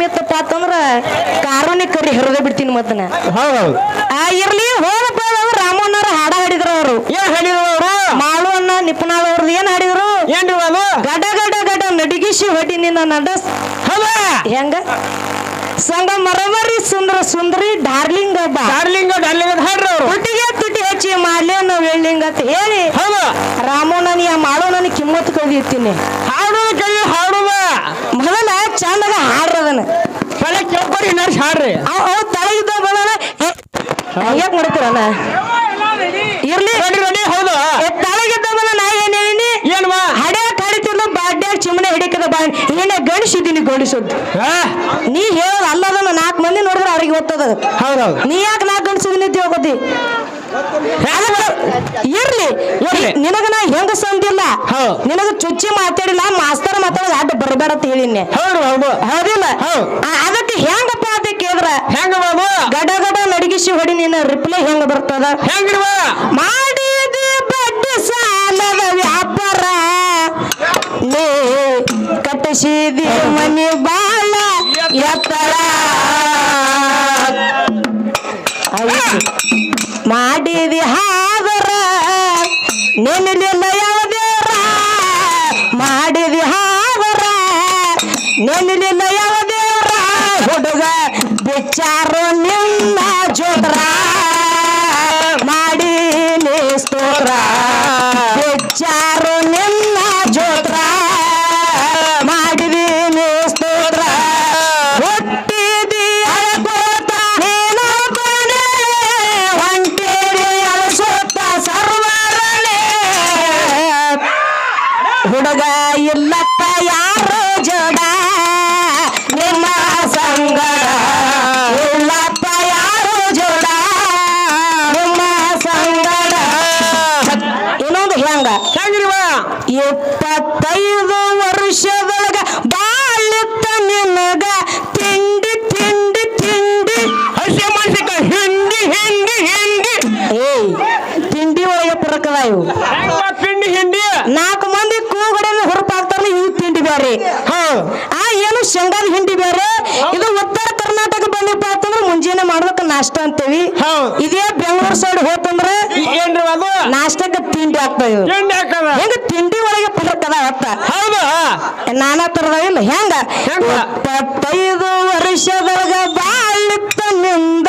ಮಿತ್ತಪ್ಪ ಅಂತಂದ್ರ ಕಾರೋನಿ ಕರಿ ಹರಿದೇ ಬಿಡ್ತೀನಿ ಮತ್ತನ. ಹೌದೌದು. ಆ ಇರ್ಲಿ ಹೋದಪ್ಪ ಅವ್ರು ರಾಮಣ್ಣವ್ರ ಹಾಡ ಹಾಡಿದ್ರು ಅವರು. ಏನ್ ಹೇಳಿದ್ರು ಅವರು? ಮಾಳುವನ್ನ ನಿಪುಣಾಳ ಅವ್ರದ್ದು ಏನ್ ಹಾಡಿದ್ರು? ಏನ್ರಿ ಅದು? ಗಡ ಗಡ ಗಡ ನಡಿಗಿಸಿ ಹೊಡಿ ನಿನ್ನ ನಡಸ್ ಹೌದಾ? ಹೆಂಗ? ಸಂಗ ಮರವರಿ ಸುಂದರ ಸುಂದರಿ ಡಾರ್ಲಿಂಗ್ ಡಾರ್ಲಿಂಗ್ ಡಾರ್ಲಿಂಗ್ ಹಾಡ್ರು ಅವರು. ತುಟಿಗೆ ತುಟಿ ಹಚ್ಚಿ ಮಾಲ್ಯನ ವೇಳಿಂಗ್ ಅಂತ ಹೇಳಿ ಹೌದು. ರಾಮಣ್ಣನ ಯಾ ನನಗೆ ಕಿಮ್ಮತ್ ಕಲಿಯುತ್ತೀನಿ ಹಾಡೋದು ಕೈ ಹಾಡುದ ಮೊದಲ ಚಂದಾಗ ಹಾಡ್ರದನ. ತಲೆ ಕೆಂಪರಿ ನರ್ಸ್ ಹಾಡ್ರಿ. ಅವ್ ಅವ್ ತಳಗಿದ್ದ ಬದಲ ಯಾಕೆ ಮಾಡ್ತೀರಲ್ಲ ಇರ್ಲಿ. ರೆಡಿ ರೆಡಿ ಹೌದು. ತಳಗಿದ್ದ ಬಂದ ನಾ ಏನ್ ಹೇಳಿನಿ? ಏನ್ವಾ ಹಡೆ ಕಡಿತಿಲ್ಲ ಬಾಡ್ಯಾಗ ಚಿಮನೆ ಹಿಡಿಕದ ಬಾ ಏನ ಗಣಿಸಿದ್ದೀನಿ ಗಣಿಸೋದು ನೀ ಹೇಳೋದು ಅಲ್ಲದನ್ನ ನಾಲ್ಕು ಮಂದಿ ನೋಡಿದ್ರೆ ಅವ್ರಿಗೆ ಗೊತ್ತದ. ಹೌದೌದು. ನೀ ಯಾಕೆ ನಾಲ್ಕು ಗಣಿಸಿದೀನಿ ಅಂತ ಹೋಗೋದಿ ಇರ್ಲಿ ಇರ್ಲಿ. ನಿನಗ ನಾ ಹೆಂಗ ಸಂದಿಲ್ಲ. ನಿನಗ ಚುಚ್ಚಿ ಮಾತಾಡಿಲ್ಲ ಮಾಸ್ತರ್ ಮಾತಾಡೋದು ಅಡ್ಡ ಬರಬೇಡ ಅಂತ ಹೇಳಿನಿ ಹೌದು ಹೌದು ಹೌದಿಲ್ಲ? ಹೌದ್. ಅದಕ್ಕೆ ಹೆಂಗಪ್ಪ ಅಂತ ಕೇಳಿದ್ರ? ಹೆಂಗ ಬಾಬು? ಗಡ ಗಡ ನಡಗಿಸಿ ಹೊಡಿ ನಿನ್ನ ರಿಪ್ಲೈ ಹೆಂಗ ಬರ್ತದ? ಮಾಡಿ ಮಾಡಿದಿ ಬಡ್ಡಿ ಸಾಲದ ವ್ಯಾಪಾರ. ನೀ ಕಟ್ಟಿಸಿದಿ ಮನಿ ಬಾಳ ಎತ್ತರ ನಾಷ್ಟ ಅಂತೀವಿ. ಇದೇ ಬೆಂಗಳೂರು ಸೈಡ್ ಹೋತಂದ್ರೆ ಏನ್ರಿ ಅದು? ನಾಷ್ಟಕ್ಕೆ ತಿಂಡಿ ಆಗ್ತಾವ ತಿಂಡಿ ಹಾಕದ? ಹೆಂಗ ತಿಂಡಿ ಒಳಗೆ ಪುರಕದ ಅದ ಹೌದು? ನಾನಾ ತರದ ಹೆಂಗ? ಹೆಂಗ? ಇಪ್ಪತ್ತೈದು ವರ್ಷದೊಳಗ ಬಾಳಿತ್ತ ನಿಂದ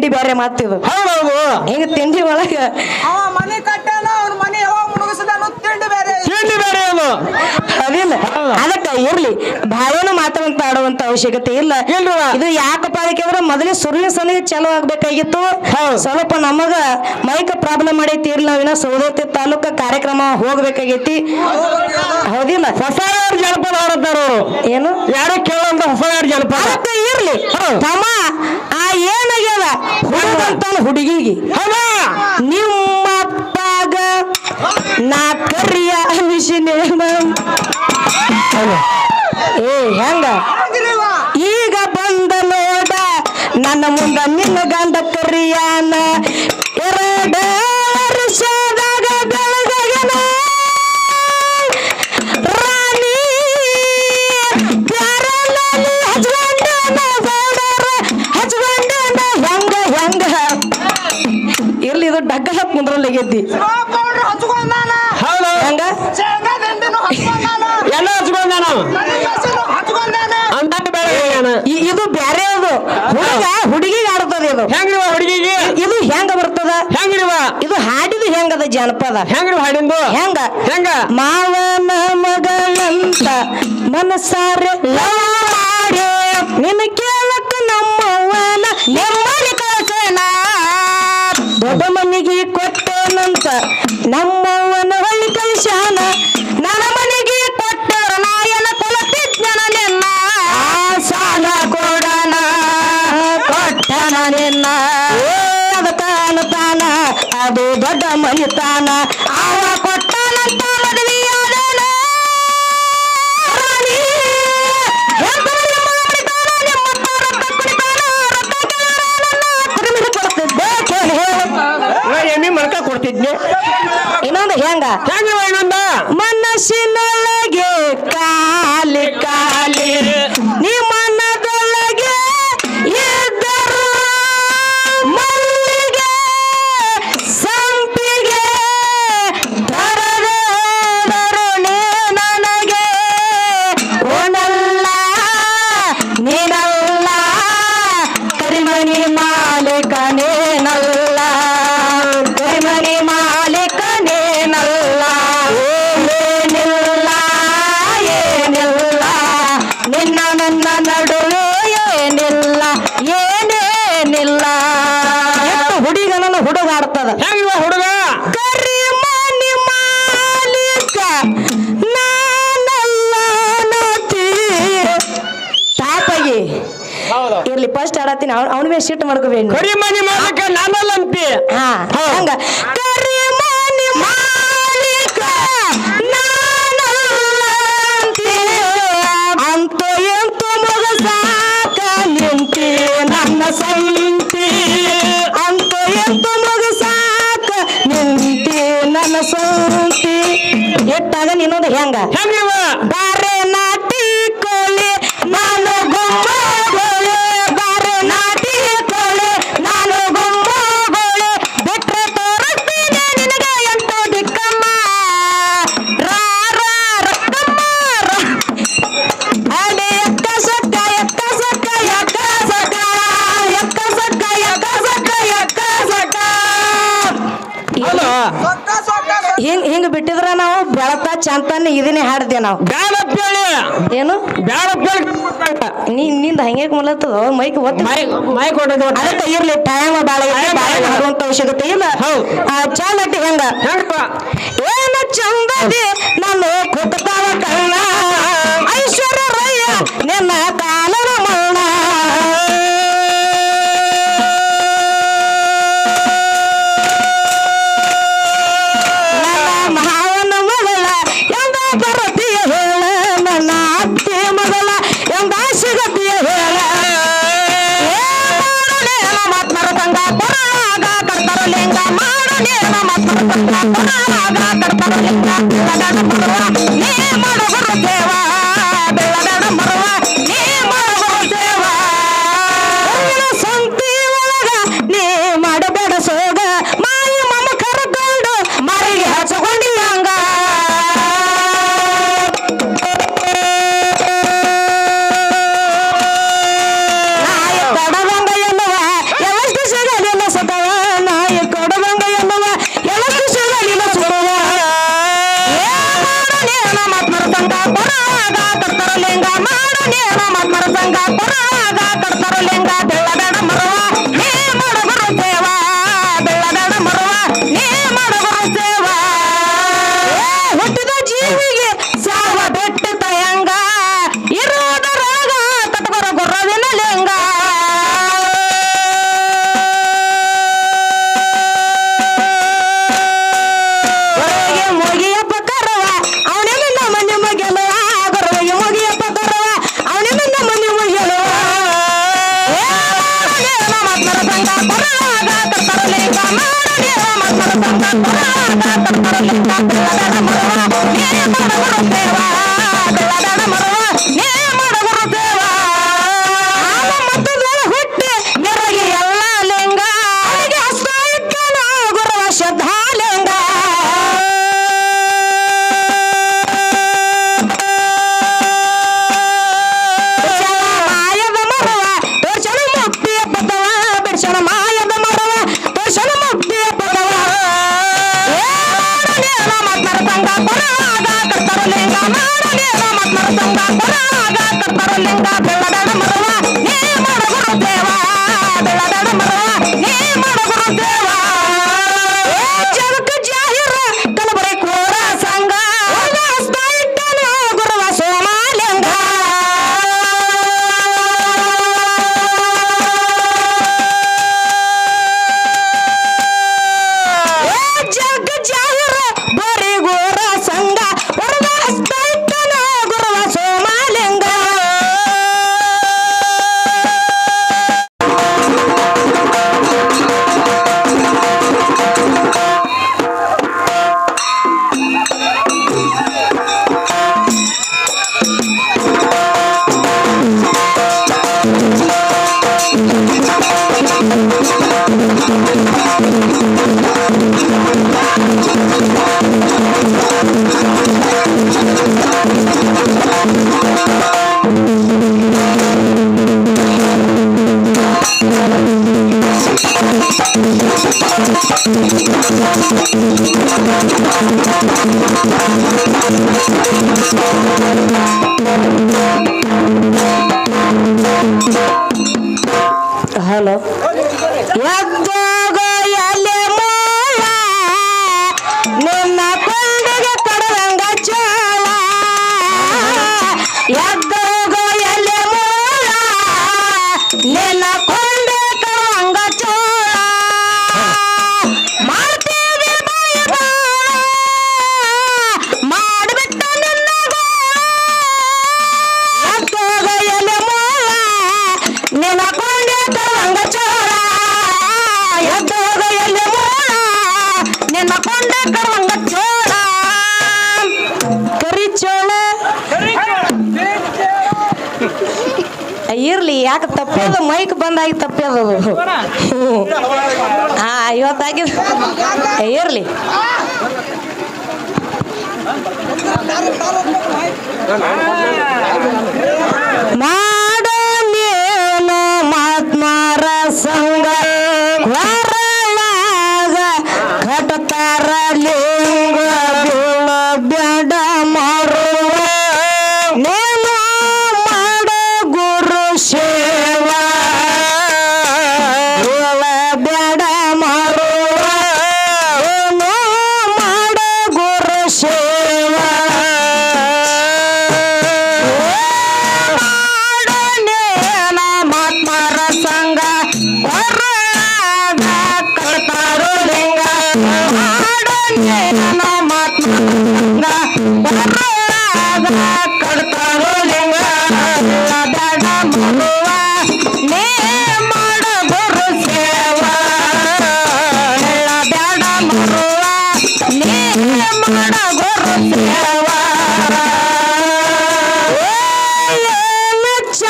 ತಿಂಡಿ ಬೇರೆ ಮಾತಿದು ಹೌದೌದು. ಹಿಂಗ ತಿಂಡಿ ಒಳಗ? ಅವ ಮನೆ ಕಟ್ಟಾನ ಅವ್ನ ಮನೆ ಯಾವಾಗ ಮುಳುಗಿಸಿದಾನು ತಿಂಡಿ ಬೇರೆ. ತಿಂಡಿ ಬೇರೆ ಅದು. ಅದಿಲ್ಲ. ಅದಕ್ಕ ಇರ್ಲಿ. ಭಾವನ ಮಾತಾಡಂತ ಆಡುವಂತ ಅವಶ್ಯಕತೆ ಇಲ್ಲ? ಇದು ಯಾಕಪ್ಪ ಅದಕ್ಕೆ ಅಂದ್ರೆ ಮೊದಲೇ ಸುರ್ಣ ಸನಿಗೆ ಚಲೋ ಆಗ್ಬೇಕಾಗಿತ್ತು. ಹೌದ್. ಸ್ವಲ್ಪ ನಮಗ ಮೈಕ್ ಪ್ರಾಬ್ಲಮ್ ಮಾಡೈತಿ ಇರ್ಲಿ ನಾವಿನ ಸೌದತ್ತಿ ತಾಲೂಕ ಕಾರ್ಯಕ್ರಮ ಹೋಗ್ಬೇಕಾಗೈತಿ. ಹೌದಿಲ್ಲ? ಹೊಸ ಜನಪದ ಹಾಡುತ್ತಾರ ಏನು? ಯಾರು ಕೇಳಂತ ಹೊಸ ಜನಪದ ಇರ್ಲಿ. ಹೌದ್. ತಮ್ಮ ಹುಡುಗಂತಾನ ಹುಡುಗಿಗೆ. ನಿಮ್ಮಪ್ಪಾಗ ನಿಮ್ಮ ಅಪ್ಪಗ ನಾ ಕರಿಯ ಅನಿಸಿನೇನ ಏ ಹೆಂಗ? ಈಗ ಬಂದ ನೋಡ ನನ್ನ ಮುಂದ ನಿನ್ನ ಗಂಡ ಕರಿಯಾನ. ಬುದ್ಧಿ ಹೆಂಗ? ಎಲ್ಲ ಹಚ್ಕೊಂಡ ಇದು ಬ್ಯಾರೆ ಅದು. ಹುಡುಗ ಹುಡುಗಿಗೆ ಆಡ್ತದ ಇದು. ಹೆಂಗ್ರಿವ ಹುಡುಗಿಗೆ? ಇದು ಹೆಂಗ ಬರ್ತದ? ಹೆಂಗ್ರಿವ? ಇದು ಹಾಡಿದು ಹೆಂಗದ ಜನಪದ? ಹೆಂಗ್ರಿ ಹಾಡಿಂದು? ಹೆಂಗ? ಹೆಂಗ? ಮಾವನ ಮಗಳಂತ ಮನಸಾರೆ ನಿನ್ನ ಕೇಳಕ್ಕ ನಮ್ಮವನ ನಿಮ್ಮ ಹೆಂಗ? ಹೆಂಗ ಮನಸ್ಸಿನೊಳಗೆ ಕಾ ಮಾಡ್ಕೋಬೇಕೇನು ಅವ್ನ ಅವನ ಮೇಲೆ ಮಾಡ್ಕೋಬೇಕು ಕರಿ ಮನಿ ಮಾಡಕ ಹಾ ಹಂಗ. ಅಂತ ಎಂತ ಮಗ ನಿಂತಿ ನನ್ನ ಸಂತಿ. ಅಂತ ಎಂತ ಮಗ ನಿಂತಿ ನನ್ನ ಸಂತಿ. ಎಟ್ಟಾಗ ನೀನೊಂದು ಹೆಂಗ? ಹೆಂಗಿವ? ಹಿಂಗ್ ಹಿಂಗ್ ಬಿಟ್ಟಿದ್ರ ನಾವು? ಬೆಳತಾ ಚಂತನ್ ಇದನ್ನೇ ಹಾಡ್ದೆ ನಾವು. ಏನು? ನಿಂದ ಹಂಗೆ ಮುಲತ್ತದ ಮೈಕ್ ಮೈಕ್ ಇರ್ಲಿ ಟೈಮ್ ಬಾಳ ಇರ್ಲಿ ಬಾಳ ಇಲ್ಲ. ಹೌದು. ಆ ಚಾಲಟ್ಟಿ ಹೆಂಗ? ಏನ ಚಂದದಿ? ನಾನು ಕುಟುಕಾವಕ್ಕ ನೇಮ ಗುರು ದೇವಾ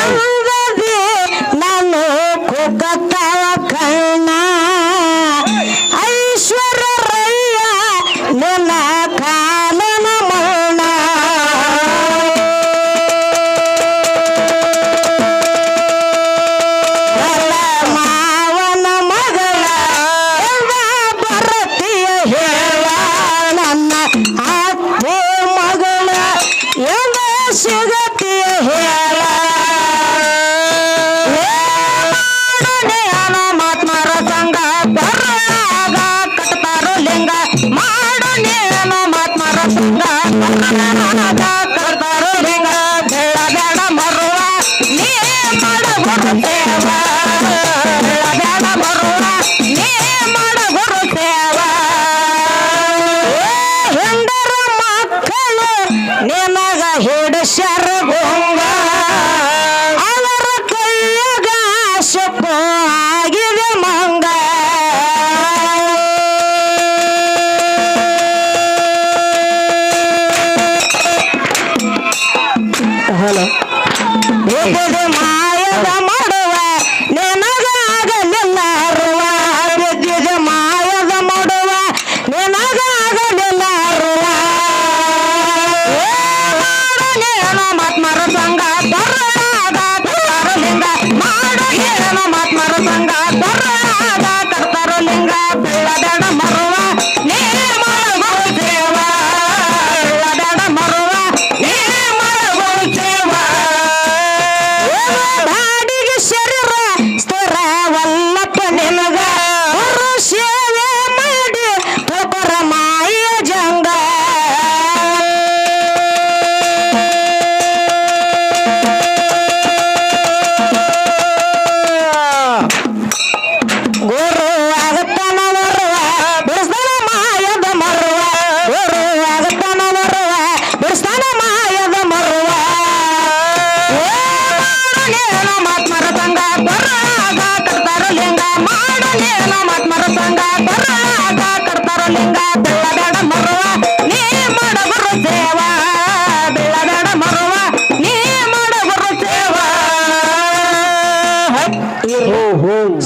Woo-hoo!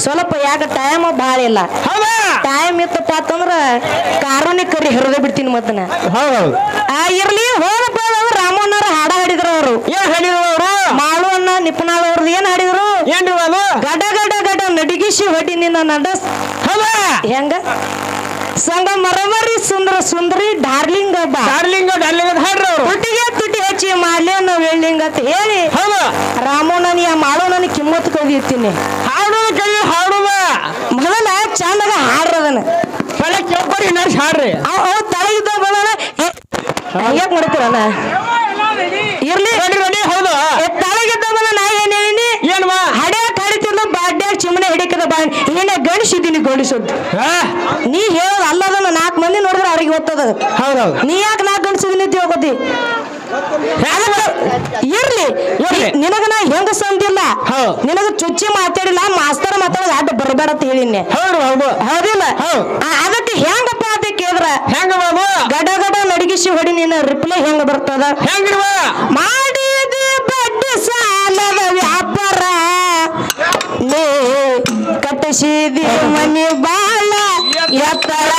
ಸ್ವಲ್ಪ ಯಾಕ ಟೈಮ್ ಭಾಳ ಇಲ್ಲ. ಟೈಮ್ ಇತ್ತಪ್ಪ ಅಂತಂದ್ರ ಕಾರಣ ಕರಿ ಹಿರಿದ ಬಿಡ್ತೀನಿ ಮತ್ತನ. ಆ ಇರ್ಲಿ ಹೋದಪ್ಪ ರಾಮಣ್ಣವ್ರ ಹಾಡ ಹಾಡಿದ್ರು ಅವರು. ಏನ್ ಹಾಡಿದ್ರು ಅವರು? ಮಾಳು ಅಣ್ಣ ನಿಪುಣಾಳ ಅವ್ರದ್ದು ಏನ್ ಹಾಡಿದ್ರು? ಗಡ ಗಡ ಗಡ ನಡಿಗಿಸಿ ಹೊಡಿ ನಿನ್ನ ನಡಸ್. ಹೆಂಗ? ಸಂಗ ಮರಮರಿ ಸುಂದರ ಸುಂದರಿ ಡಾರ್ಲಿಂಗ್ ಬಾ ಡಾರ್ಲಿಂಗ್ ಡಾರ್ಲಿಂಗ್ ಅಂತ ಹಾಡ್ರಿ ಅವರು. ತುಟಿಗೆ ತುಟಿ ಹಚ್ಚಿ ಮಾಡ್ಲೇ ನಾವು ಹೇಳಿಂಗ್ ಅಂತ ಹೇಳಿ ಹೌದು. ರಾಮಣ್ಣನಿಯ ಮಾಡೋ ನನಗೆ ಕಿಮ್ಮತ್ ಕದಿರ್ತೀನಿ ಹಾಡೋದು ಕೈ ಹಾಡುದ ಮೊದಲ ಚಂದಾಗ ಹಾಡ್ರದನ. ಕೇಳ್ಕೊರಿ ನರ್ಸ್ ಹಾಡ್ರಿ. ಅವ್ ತಳಗಿದ್ದ ಮೊದಲ ಯಾಕೆ ಮಾಡ್ತೀರಲ್ಲ ಇರ್ಲಿ ರೆಡಿ ರೆಡಿ ಹೌದು. ತಳಗಿದ್ದ ಬದಲ ನಾ ಏನ್ ಹೇಳಿನಿ ಏನ್ವ ಹಡ್ಯಾಕ್ ಹಡಿತಿಲ್ಲ ಬಾಡ್ಯಾಗ ಚಿಮಣೆ ಹಿಡಿಕದ ಬಾಯಿ ಏನ ಗಣಿಸಿದ್ದೀನಿ ಗಣಿಸೋದು ಹಾ? ನೀ ಹೇಳೋದು ಅಲ್ಲದನ್ನ ನಾಲ್ಕು ಮಂದಿ ನೋಡಿದ್ರೆ ಅವ್ರಿಗೆ ಗೊತ್ತದ ಹೌದೌದು. ನೀ ಯಾಕೆ ನಾಲ್ಕು ಗಣಿಸಿದೀನಿ ತಿಳ್ಕೊತಿ ಇರ್ಲಿ. ನಿನಗ ನಾ ಹೆಂಗ ಸಂದಿಲ್ಲ. ನಿನಗ ಚುಚ್ಚಿ ಮಾತಾಡಿಲ್ಲ ಮಾಸ್ತರ್ ಮಾತಾಡೋದು ಅಡ್ಡ ಬರಬೇಡ ಅಂತ ಹೇಳಿನಿ ಹೌದು ಹೌದು. ಹೌದಿಲ್ಲ ಅದಕ್ಕೆ ಹೆಂಗಪ್ಪ ಅಂತ ಕೇಳಿದ್ರ? ಹೆಂಗ ಬಾಬು? ಗಡ ಗಡ ನಡಗಿಸಿ ಹೊಡಿ ನಿನ್ನ ರಿಪ್ಲೈ ಹೆಂಗ ಬರ್ತದ? ಹೆಂಗಿರುವ? ಮಾಡಿದ ಬಡ್ಡಿ ಸಾಲದ ವ್ಯಾಪಾರ. ನೀ ಕಟ್ಟಿಸಿದಿ ಮನಿ ಬಾಳ ಎತ್ತರ.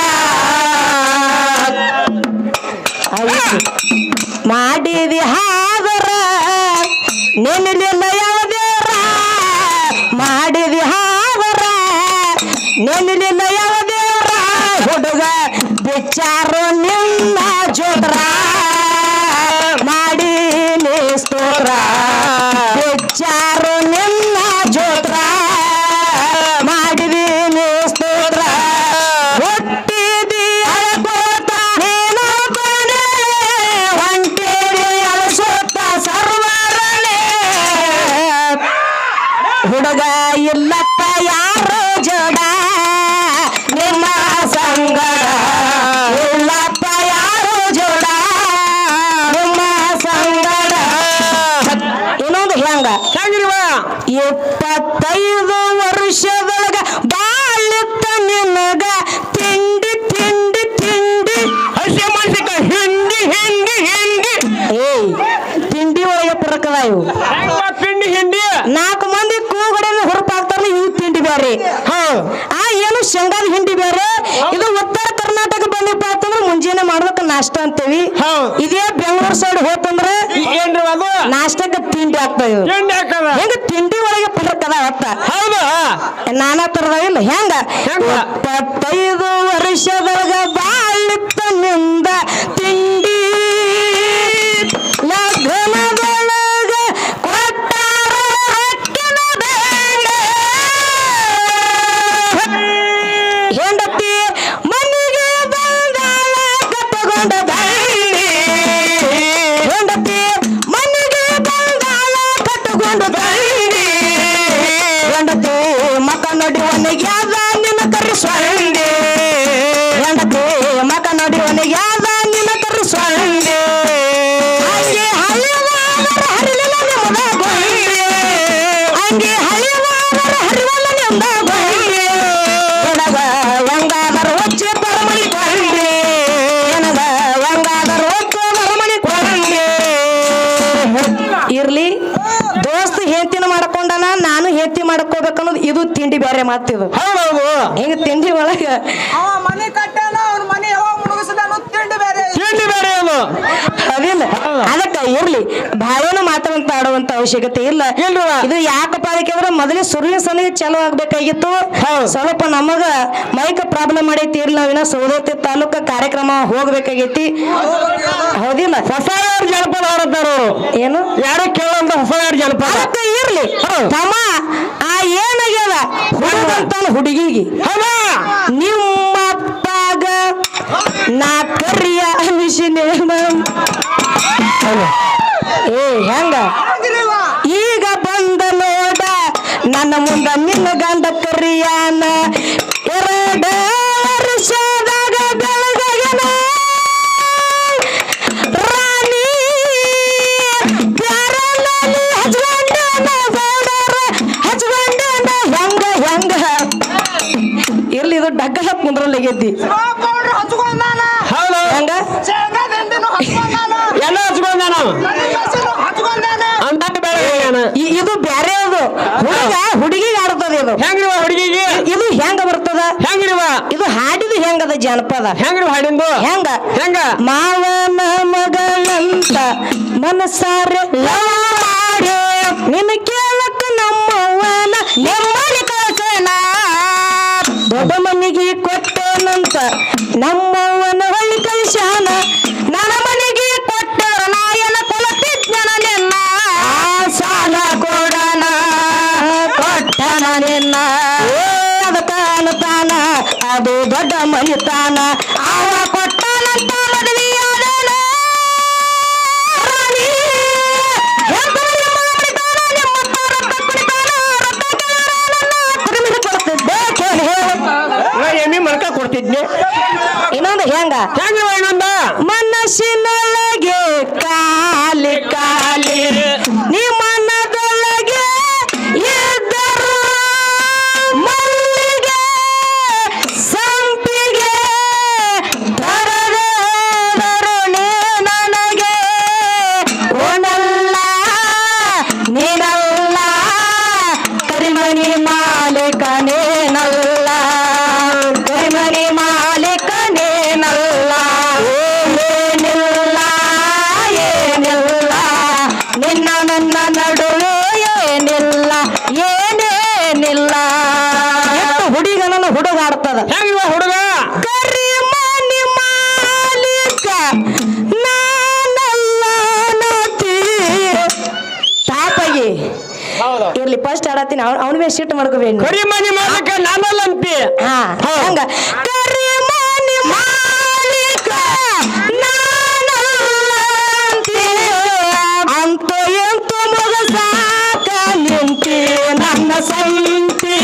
ಮಾಡಿದಿ ಹಾದರ ನೆನಲಿಲ್ಲ ಯಾವುದೇರ ಮಾಡಿದಿ ಹಾದರ ನೆನಲಿಲ್ಲ ಯಾವುದೇರ ಹುಡುಗ ಬಿಚ್ಚಾರು ನಿಮ್ಮ ಜೋಡ್ರ ಮಾಡಿ ಸ್ತೋತ್ರ. ಹೌದು ಆ ಏನು ಶೇಂಗಾದ ಹಿಂಡಿ ಬೇರೆ? ಇದು ಉತ್ತರ ಕರ್ನಾಟಕ ಬಂದಿಪ್ಪ ಅಂತಂದ್ರೆ ಮುಂಜಾನೆ ಮಾಡ್ಬೇಕು ನಾಷ್ಟ ಅಂತೀವಿ. ಇದೇ ಬೆಂಗಳೂರು ಸೈಡ್ ಹೋತಂದ್ರೆ ನಾಷ್ಟಕ್ಕೆ ತಿಂಡಿ ಹಾಕದ ಹೆಂಗ ತಿಂಡಿ ಒಳಗೆ ಪುರಕದ ಅತ್ತ? ಹೌದು? ನಾನಾ ತರದ ಇಲ್ಲ ಹೆಂಗ? ಇಪ್ಪತ್ತೈದು ವರ್ಷದೊಳಗ ಬಾಳಿತ್ತ ನಿಂದ ತಿಂಡಿ ತಿಂಡಿ ಬೇರೆ ಮಾತಿದು ಹೌದೌದು. ಹಿಂಗ ತಿಂಡಿ ಒಳಗ ಅವ ಮನೆ ಕಟ್ಟಾನ ಮನೆ ಯಾವಾಗ ಮುಳುಗಿಸಿದಾನು ತಿಂಡಿ ಬೇರೆ ತಿಂಡಿ ಬೇರೆ ಅದು. ಅದಿಲ್ಲ. ಅದಕ್ಕ ಇರ್ಲಿ. ಬಾಳೇನು ಮಾತಾಡಂತ ಆಡುವಂತ ಅವಶ್ಯಕತೆ ಇಲ್ಲ. ಇದು ಯಾಕಪ್ಪ ಅದಕ್ಕೆ ಅಂದ್ರೆ ಮೊದಲೇ ಸುರುವಿನ ಸನಿಗೆ ಚಲೋ ಆಗ್ಬೇಕಾಗಿತ್ತು. ಹೌದ್. ಸ್ವಲ್ಪ ನಮಗ ಮೈಕ್ ಪ್ರಾಬ್ಲಮ್ ಮಾಡೈತಿ ಇರ್ಲಿ ನಾವಿನ ಸೌದತ್ತಿ ತಾಲೂಕ ಕಾರ್ಯಕ್ರಮ ಹೋಗ್ಬೇಕಾಗೈತಿ. ಹೌದಿಲ್ಲ? ಹೊಸ ಜನಪದ ಹಾಡುತ್ತಾರ ಅವರು. ಏನು? ಯಾರು ಕೇಳುವಂತ ಹೊಸ ಜನಪದ ಅದಕ್ಕ ಇರ್ಲಿ. ಹೌದ್. ತಮ್ಮ ಹುಡುಗಂತಾನ ಹುಡುಗಿಗೆ. ನಿಮ್ಮಪ್ಪಾಗ ನಾ ಕರಿಯ ಅನಿಸಿನ ಏ, ಹೆಂಗ? ಈಗ ಬಂದ ನೋಡ, ನನ್ನ ಮುಂದ ನಿನ್ನ ಗಂಡ ಕರಿಯಾನ. ಹಚ್ಕೊಂಡಾನ ಹೌದು. ಎಲ್ಲ ಹಚ್ಕೊಂಡ ಹಚ್ಕೊಂಡಾನ ಇದು ಬ್ಯಾರೆ ಅದು. ಹುಡುಗ ಹುಡುಗಿಗೆ ಆಡ್ತದ ಇದು. ಹೆಂಗ್ರಿವ ಹುಡುಗಿಗೆ? ಇದು ಹೆಂಗ ಬರ್ತದ? ಹೆಂಗ್ರಿವ ಇದು ಹಾಡಿದು ಹೆಂಗದ ಜನಪದ? ಹೆಂಗ್ರಿ ಹಾಡಿಂದು? ಹೆಂಗ? ಹೆಂಗ? ಮಾವನ ಮಗಳಂತ ಮನಸಾರೆ ನಿನ್ನ ಕೇಳಕ್ಕ ನಮ್ಮವನ ನೆಮ್ಮದಿ ಇನ್ನೊಂದು ಹೆಂಗ? ಹೆಂಗ ಇನ್ನೊಂದ? ಮನಸ್ಸಿನೊಳಗೆ ಕಾಲಿ ಕಾಲಿ. ನೀ ಇರ್ಲಿ ಫಸ್ಟ್ ಆಡತ್ತೀನಿ ಅವ್ನ ಅವ್ನ ಮೇಲೆ ಶಿಟ್ ಮಾಡ್ಕೋಬೇಕು. ಹಾ ಹಂಗ. ಕರಿ ನನ್ನ ಸಂತಿ.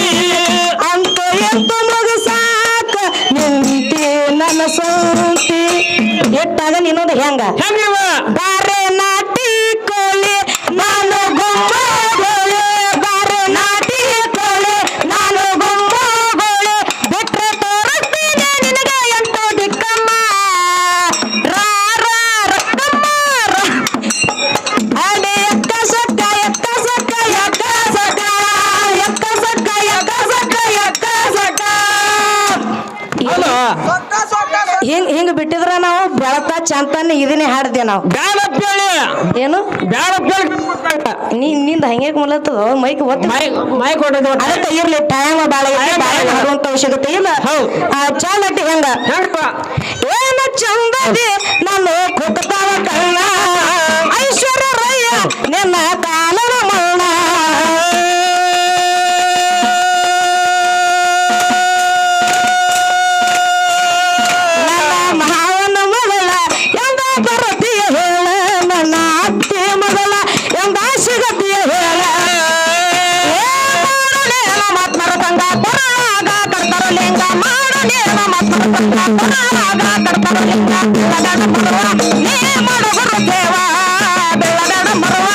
ಅಂತ ಎಂತ ನಿಂತಿ ನನ್ನ ಸಂತಿ. ಎಟ್ಟಾಗ ನೀನೊಂದು ಹೆಂಗ? ಹಿಂಗ್ ಹಿಂಗ್ ಬಿಟ್ಟಿದ್ರ ನಾವು ಬೆಳಕ ಚಂತಾನೆ ಇದನ್ನೇ ಹಾಡ್ದೆ ನಾವು. ಬ್ಯಾಡಪ್ಪ ಹೇಳಿ ಏನು? ಬ್ಯಾಡಪ್ಪ ಹೇಳಿ ನೀ ನಿಂದ ಹಂಗೆ ಮುಲತ್ತದ ಮೈಕ್ ಒತ್ತ. ಮೈಕ್ ಹೊಡೆದ ಅದಕ್ಕೆ ಇರ್ಲಿ ಟೈಮ್ ಬಾಳ ಇರ್ಲಿ ಬಾಳ ಹಾಡುವಂತ ಅವಶ್ಯಕತೆ ಇಲ್ಲ. ಆ ಚಾಲಟ್ಟಿ ಹೆಂಗ? ಏನ ಚಂದದೆ ನಾನು ಕುಟತಾವ ಕಣ್ಣ. ಐಶ್ವರ್ಯ ರಯ್ಯ ನಿನ್ನ ಮರವ ನೀ ಮರವ ದೇವ ಬೆಳಗಡ ಮರವ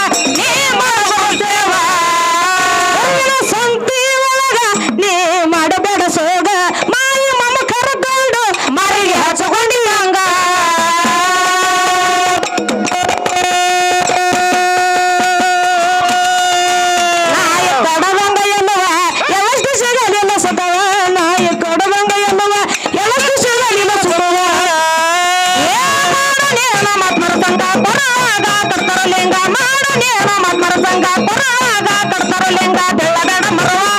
I'm wrong.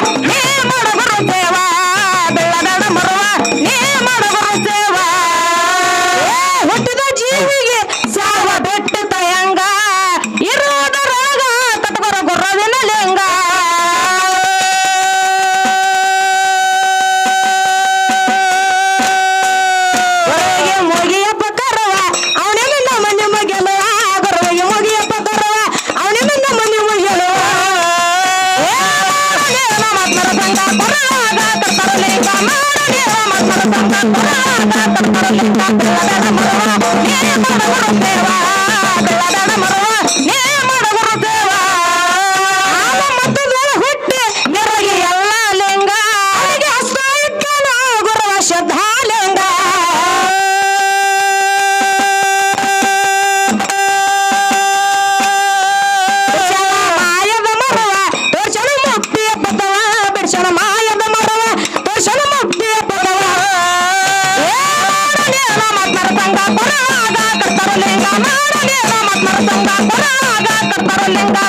Bye.